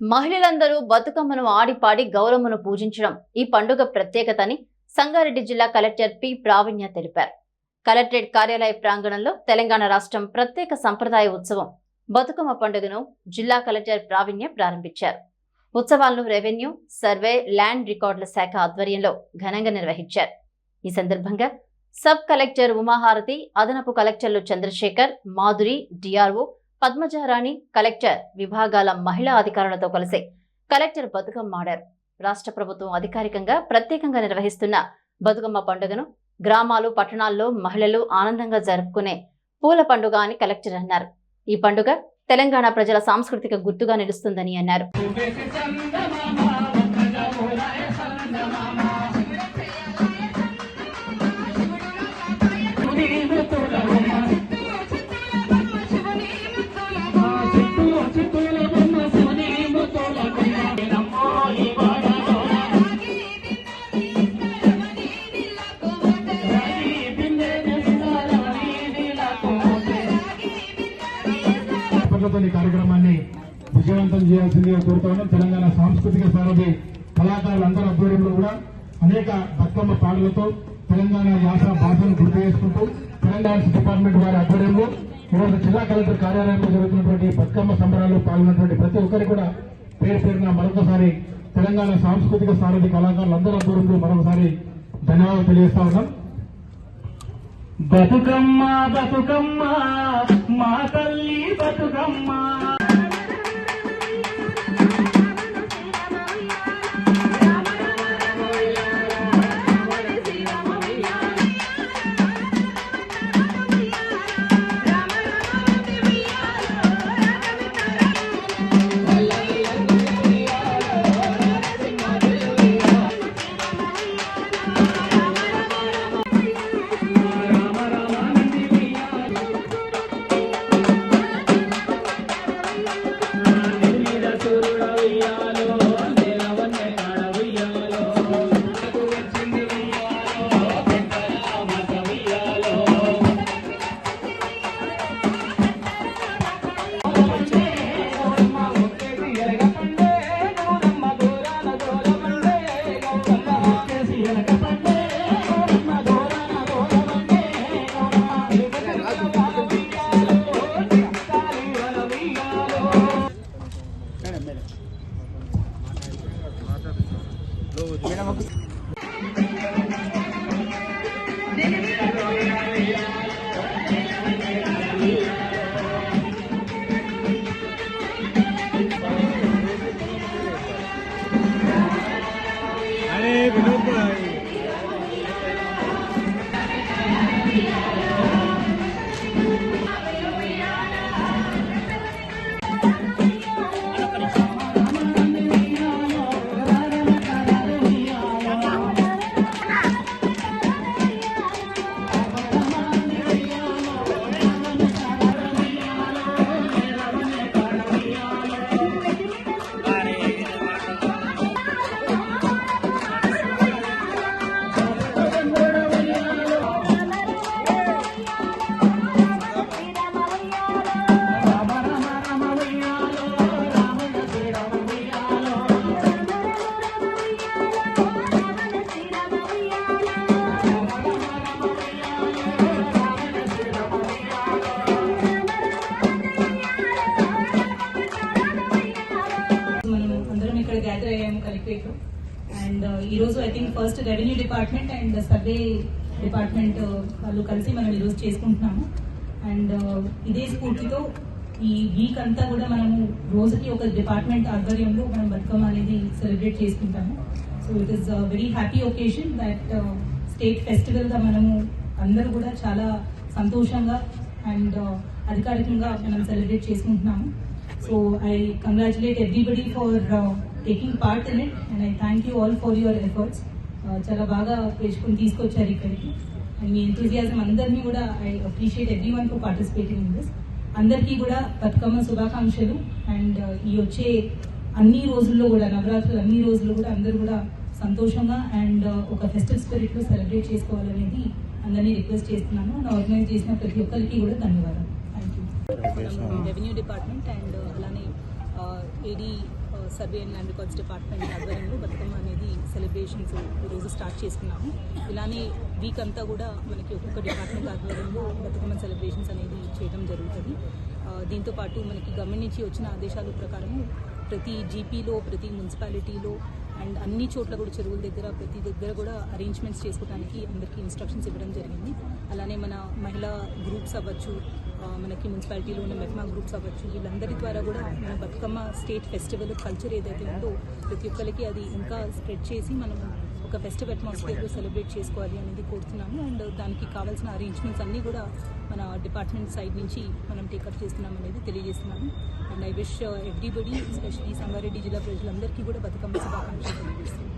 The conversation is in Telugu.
మహిళలందరూ బతుకమ్మను ఆడిపాడి గౌరమ్మను పూజించడం ఈ పండుగ ప్రత్యేకతని సంగారెడ్డి జిల్లా కలెక్టర్ పి. ప్రావీణ్య తెలిపారు. కలెక్టరేట్ కార్యాలయ ప్రాంగణంలో తెలంగాణ రాష్ట్రం ప్రత్యేక సంప్రదాయ ఉత్సవం బతుకమ్మ పండుగను జిల్లా కలెక్టర్ ప్రావీణ్య ప్రారంభించారు. ఉత్సవాలను రెవెన్యూ సర్వే ల్యాండ్ రికార్డుల శాఖ ఆధ్వర్యంలో ఘనంగా నిర్వహించారు. ఈ సందర్భంగా సబ్ కలెక్టర్ ఉమాహారతి అదనపు కలెక్టర్లు చంద్రశేఖర్ మాధురి డిఆర్ఓ పద్మజారాణి కలెక్టర్ విభాగాల మహిళా అధికారులతో కలిసి కలెక్టర్ బతుకమ్మ ఆడారు. రాష్ట్ర ప్రభుత్వం అధికారికంగా ప్రత్యేకంగా నిర్వహిస్తున్న బతుకమ్మ పండుగను గ్రామాలు పట్టణాల్లో మహిళలు ఆనందంగా జరుపుకునే పూల పండుగ అని కలెక్టర్ అన్నారు. ఈ పండుగ తెలంగాణ ప్రజల సాంస్కృతిక గుర్తుగా నిలుస్తుందని అన్నారు. అప్పట్లతో ఈ కార్యక్రమాన్ని విజయవంతం చేయాల్సిందిగా కోరుతాను తెలంగాణ సాంస్కృతిక సారథి కళాకారులందరి ఆధ్వర్యంలో కూడా అనేక బతుకమ్మ పాటలతో తెలంగాణ యాస భాషను గుర్తు చేసుకుంటూ తెలంగాణ డిపార్ట్మెంట్ వారి ఆధ్వర్యంలో ఈరోజు జిల్లా కలెక్టర్ కార్యాలయంలో జరుగుతున్నటువంటి బతుకమ్మ సంబరాల్లో పాల్గొన్నటువంటి ప్రతి ఒక్కరికి కూడా పేరు పేరున మరొకసారి తెలంగాణ సాంస్కృతిక సారథి కళాకారులందరి ఆధ్వర్యంలో మరొకసారి ధన్యవాదాలు తెలియజేస్తా ఉన్నాం. బతుకమ్మ బతుకమ్మ మా తల్లి బతుకమ్మ. మనం ఇక్కడ గ్యాదర్ అయ్యాము కలెక్టరేట్ అండ్ uh, ఈ రోజు I think first revenue department and survey department వాళ్ళు కలిసి మనం ఈరోజు చేసుకుంటున్నాము. అండ్ uh, ఇదే స్ఫూర్తితో ఈ వీక్ అంతా కూడా మనము రోజుకి ఒక డిపార్ట్మెంట్ ఆధ్వర్యంలో మనం బతుకమ్మ అనేది సెలబ్రేట్ చేసుకుంటాము. So it is very happy occasion that state ఫెస్టివల్గా మనము అందరూ కూడా చాలా సంతోషంగా అండ్ uh, అధికారికంగా మనం సెలబ్రేట్ చేసుకుంటున్నాము. So I congratulate everybody for taking part in it and I thank you all for your efforts చాలా బాగా పేర్చుకుని తీసుకొచ్చారు ఇక్కడికి. అండ్ మీ ఎంతూజియాజం అందరినీ కూడా I appreciate every one for participating in this అందరికీ కూడా బతుకమ్మ శుభాకాంక్షలు. అండ్ uh, ఈ వచ్చే అన్ని రోజుల్లో కూడా నవరాత్రులు అన్ని రోజుల్లో కూడా అందరూ కూడా సంతోషంగా అండ్ uh, ఒక ఫెస్టివ్ స్పిరిట్లో సెలబ్రేట్ చేసుకోవాలనేది అందరినీ రిక్వెస్ట్ చేస్తున్నాను. ఆర్గనైజ్ చేసిన ప్రతి ఒక్కరికి కూడా ధన్యవాదాలు. Thank you revenue department and అలానే AD survey and land records department ఆధ్వర్యంలో బతుకమ్మ అనేది సెలబ్రేషన్స్ ఈరోజు స్టార్ట్ చేసుకున్నాము. ఇలానే వీక్ అంతా కూడా మనకి ఒక్కొక్క డిపార్ట్మెంట్ ఆధ్వర్యంలో బతుకమ్మ సెలబ్రేషన్స్ అనేది చేయడం జరుగుతుంది. దీంతోపాటు దీంతో పాటు మనకి గవర్నమెంట్ నుంచి వచ్చిన ఆదేశాల ప్రకారము ప్రతి జీపీలో ప్రతి మున్సిపాలిటీలో అండ్ అన్ని చోట్ల కూడా చెరువుల దగ్గర ప్రతి దగ్గర కూడా అరేంజ్మెంట్స్ చేసుకోవడానికి అందరికీ ఇన్స్ట్రక్షన్స్ ఇవ్వడం జరిగింది. అలానే మన మహిళా గ్రూప్స్ అవ్వచ్చు మనకి మున్సిపాలిటీలో ఉన్న మెహ్మా గ్రూప్స్ అవ్వచ్చు వీళ్ళందరి ద్వారా కూడా మన బతుకమ్మ స్టేట్ ఫెస్టివల్ కల్చర్ ఏదైతే ఉందో ప్రతి ఒక్కరికి అది ఇంకా స్ప్రెడ్ చేసి మనం ఒక ఫెస్టివ్ అట్మాస్ఫియర్లో సెలబ్రేట్ చేసుకోవాలి అనేది కోరుతున్నాము. అండ్ దానికి కావాల్సిన అరేంజ్మెంట్స్ అన్నీ కూడా మన డిపార్ట్మెంట్ సైడ్ నుంచి మనం టేకప్ చేస్తున్నాం అనేది తెలియజేస్తున్నాము. And I wish everybody especially Sangareddy జిల్లా ప్రజలందరికీ కూడా బతుకమ్మ శుభాకాంక్షలు తెలియజేస్తున్నాం